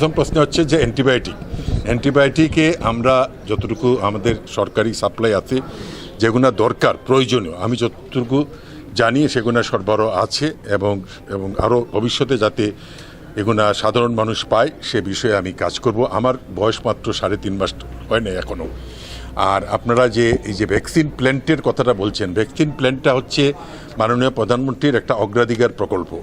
প্রথম প্রশ্ন হচ্ছে যে অ্যান্টিবায়োটিক অ্যান্টিবায়োটিকে আমরা যতটুকু আমাদের সরকারি সাপ্লাই আছে যেগুলো দরকার, প্রয়োজনীয়, আমি যতটুকু জানি সেগুলো সরবরাহ আছে এবং এবং আরও ভবিষ্যতে যাতে এগুলা সাধারণ মানুষ পায়, সে বিষয়ে আমি কাজ করব। আমার বয়স মাত্র সাড়ে তিন মাস হয় না এখনও আর আপনারা যে, এই যে ভ্যাকসিন প্ল্যান্টের কথাটা বলছেন ভ্যাকসিন প্ল্যান্টটা হচ্ছে মাননীয় প্রধানমন্ত্রীর একটা অগ্রাধিকার প্রকল্প।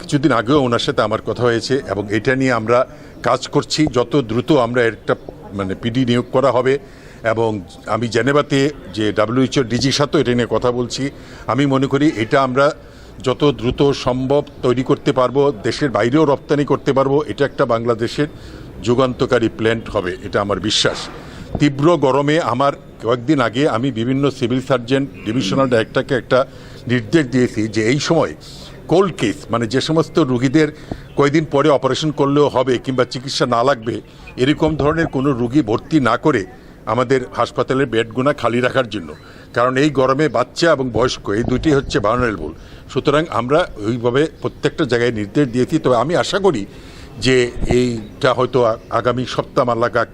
কিছুদিন আগেও ওনার সাথে আমার কথা হয়েছে এবং এটা নিয়ে আমরা কাজ করছি, যত দ্রুত আমরা একটা মানে পিডি নিয়োগ করা হবে। এবং আমি জেনেভাতে যে ডাব্লিউএইচও ডিজির সাথেও এটা নিয়ে কথা বলছি। আমি মনে করি এটা আমরা যত দ্রুত সম্ভব তৈরি করতে পারব, দেশের বাইরেও রপ্তানি করতে পারব, এটা একটা বাংলাদেশের যুগান্তকারী প্ল্যান্ট হবে, এটা আমার বিশ্বাস। তীব্র গরমে আমার কয়েকদিন আগে আমি বিভিন্ন সিভিল সার্জন, ডিভিশনাল ডাইরেক্টরকে একটা নির্দেশ দিয়েছি যে এই সময় কোল্ড কেস মানে যে সমস্ত রুগীদের কয়েকদিন পরে অপারেশন করলেও হবে কিংবা চিকিৎসা না লাগবে, এরকম ধরনের কোনো রুগী ভর্তি না করে আমাদের হাসপাতালের বেডগুনা খালি রাখার জন্য। কারণ এই গরমে বাচ্চা এবং বয়স্ক, এই দুইটি হচ্ছে ভার্নারেবল সুতরাং আমরা ওইভাবে প্রত্যেকটা জায়গায় নির্দেশ দিয়েছি। তবে আমি আশা করি যে এইটা হয়তো আগামী সপ্তাহ মাল্লাকাক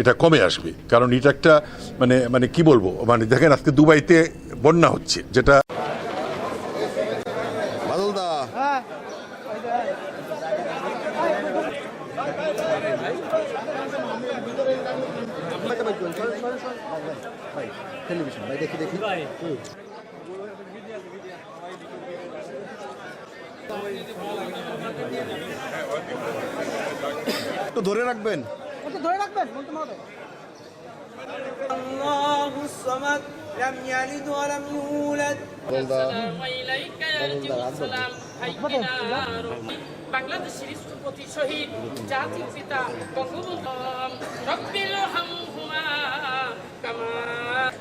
এটা কমে আসবে। কারণ এটা একটা মানে মানে কি বলব? মানে দেখেন আজকে দুবাইতে বন্যা হচ্ছে, যেটা একটু ধরে রাখবেন। ওকে ধরে রাখবেন মন্ত্রী মহোদয় الله الصمد لم يلد ولم يولد বাদলদা السلام عليك يا جبريل السلام حينا ربي বাংলাদেশের স্থপতি শহীদ জাতির পিতা বঙ্গবন্ধু রব্বিল হামহুমা কামা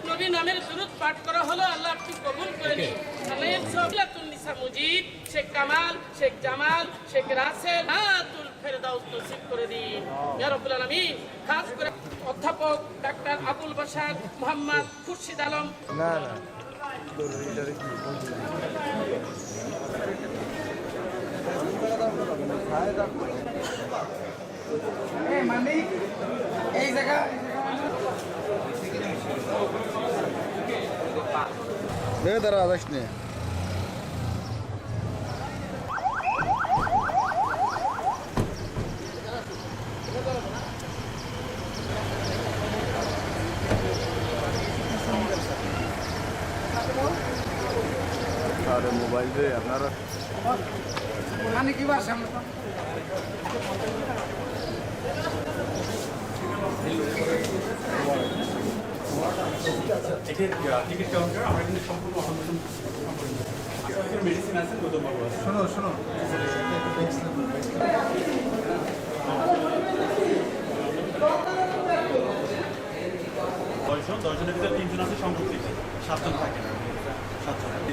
নবী নামের সুরত পাঠ করা হলো আল্লাহ আপনি কবুল করে নিন আলাইহিস নিসা মুজিব শেখ কামাল শেখ জামাল শেখ রাসেল হাতুল ফেরদাউস নসিব করে দিন। ইয়া রাব্বুল আলামিন খাস করে অধ্যাপক ডাক্তার আবুল বাশার মোহাম্মদ খুরশিদ আলম। এই মালিক এই জায়গা। নে। আরে মোবাইল রে আপনারা মানে কি বার সামনে টিকিট টিকিট কাউন্টার আমরা কিন্তু সম্পূর্ণ অন্বেষণ মেডিসিন আছে গৌতম বাবু আছে শোনো শোনো দশজন দশজনের ভিতরে তিনজন আছে সম্পত্তি সাতজন থাকে।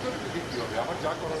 উত্তর দেখতে হবে আমার যা করার